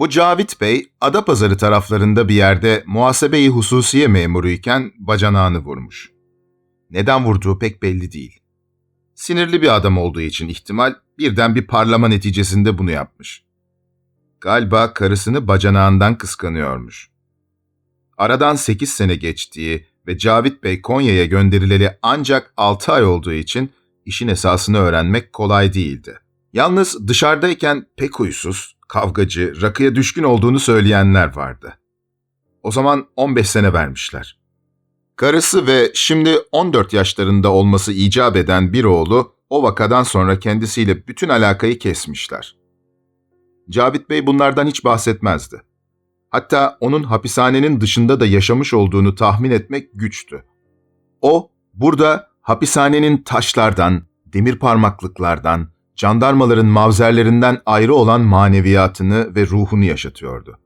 Bu Cavit Bey, Adapazarı taraflarında bir yerde muhasebe-i hususiye memuruyken bacanağını vurmuş. Neden vurduğu pek belli değil. Sinirli bir adam olduğu için ihtimal birden bir parlama neticesinde bunu yapmış. Galiba karısını bacanağından kıskanıyormuş. Aradan 8 sene geçtiği ve Cavit Bey Konya'ya gönderileli ancak 6 ay olduğu için işin esasını öğrenmek kolay değildi. Yalnız dışarıdayken pek huysuz, kavgacı, rakıya düşkün olduğunu söyleyenler vardı. O zaman 15 sene vermişler. Karısı ve şimdi 14 yaşlarında olması icap eden bir oğlu o vakadan sonra kendisiyle bütün alakayı kesmişler. Cavit Bey bunlardan hiç bahsetmezdi. Hatta onun hapishanenin dışında da yaşamış olduğunu tahmin etmek güçtü. O, burada hapishanenin taşlardan, demir parmaklıklardan, jandarmaların mavzerlerinden ayrı olan maneviyatını ve ruhunu yaşatıyordu.